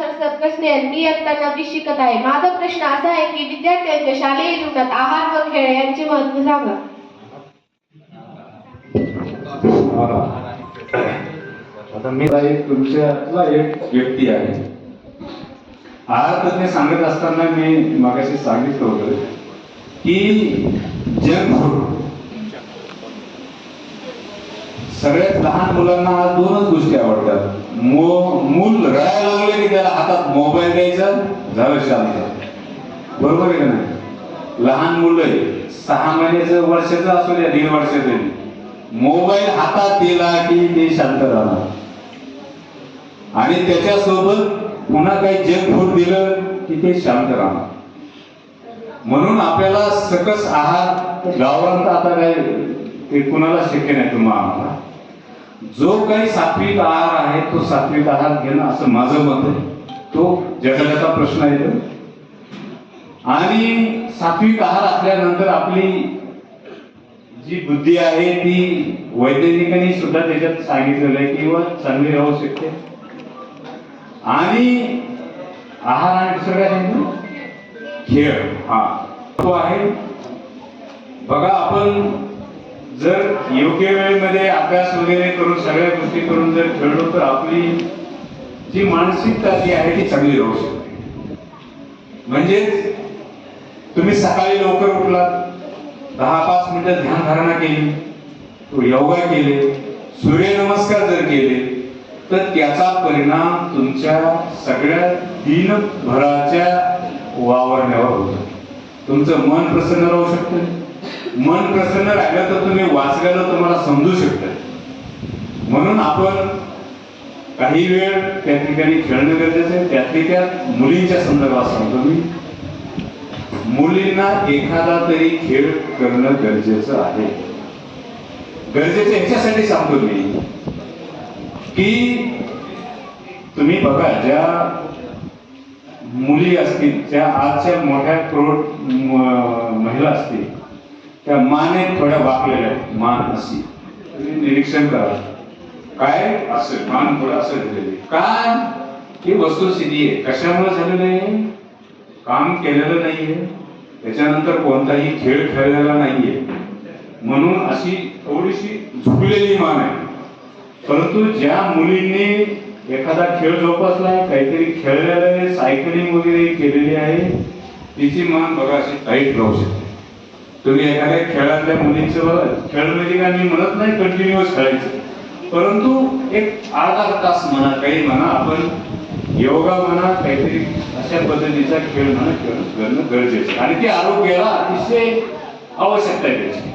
मी इयत्ता नववी शिकत आहे. माझा प्रश्न असा आहे की विद्यार्थ्यांच्या शालेय जीवनात आहार व खेळ यांचे महत्त्व सांगा. आता मी एक तुमच्यातला एक व्यक्ती आहे. आहार तज्ञ सांगत असताना मी मागाशी सांगितलं होतं की जंक फूड. सगळ्यात लहान मुलांना दोनच गोष्टी आवडतात. मूल रडायला लागले की त्याला हातात मोबाईल द्यायचा झालं शांत. बरोबर आहे का नाही? लहान मुलं सहा महिन्याचं वर्षाचं असू द्या दीड वर्षाचं मोबाईल हातात दिला की ते शांत राहणार. आणि त्याच्यासोबत पुन्हा काही जंक फूड दिलं की ते शांत राहणार. म्हणून आपल्याला सकस आहार गावात आता काय ते कुणाला शक्य नाही तुम्हाला. जो काही सात्विक आहार आहे तो सात्विक आहार घेणं असं माझं मत आहे. तो जगाचा प्रश्न आहे तो. आणि सात्विक आहार असल्यानंतर आपली जी बुद्धी आहे ती वैज्ञानिकांनी सुद्धा त्याच्यात सांगितलेलं आहे किंवा चांगली राहू शकते. आणि आहार आणि दुसरं काय खेळ हा. तो आहे. बघा आपण जर योग्य वेळेमध्ये अभ्यास वगैरे करून सगळ्या गोष्टी करून जर खेळलो तर आपली जी मानसिकता जी आहे ती चांगली राहू शकते. म्हणजेच तुम्ही सकाळी लवकर उठलात दहा पाच मिनिटं ध्यानधारणा केली योगा केले सूर्यनमस्कार जर केले तर त्याचा परिणाम तुमच्या सगळ्या दिनभराच्या वावरण्यावर होतो. तुमचं मन प्रसन्न राहू शकतं. मन प्रसन्न राहिलं तर तुम्ही वाचल्याला तुम्हाला समजू शकतं. म्हणून आपण काही वेळ त्या ठिकाणी खेळणं गरजेचं आहे. त्यातली त्यात मुलींच्या संदर्भात सांगतो मी. मुलींना एखादा तरी खेळ करणं गरजेचं आहे. गरजेचं याच्यासाठी सांगतो मी की तुम्ही बघा ज्या मुली असतील त्या आजच्या मोठ्या प्रौढ महिला असतील त्या माने थोड्या वाकलेल्या आहेत. मान अशी. तुम्ही निरीक्षण करा. काय असं मान थोडं असं झालेलं काय ही वस्तुस्थिती आहे. कशामुळे झालेलं आहे काम केलेलं नाहीये. त्याच्यानंतर कोणताही खेळ खेळलेला नाहीये. म्हणून अशी थोडीशी झुकलेली मान आहे. परंतु ज्या मुलींनी एखादा खेळ जोपासलाय काहीतरी खेळलेलं आहे सायकलिंग वगैरे केलेली आहे तिची मान बघा अशी टाईट राहू शकते. तुम्ही एखाद्या खेळातल्या मुलींचं खेळ म्हणजे काय? मी म्हणत नाही कंटिन्युअस खेळायचं. परंतु एक अर्धा तास म्हणा काही म्हणा आपण योगा म्हणा काहीतरी अशा पद्धतीचा खेळ म्हणा खेळ करणं गरजेचं आणि ते आरोग्याला अतिशय आवश्यकता आहे त्याची.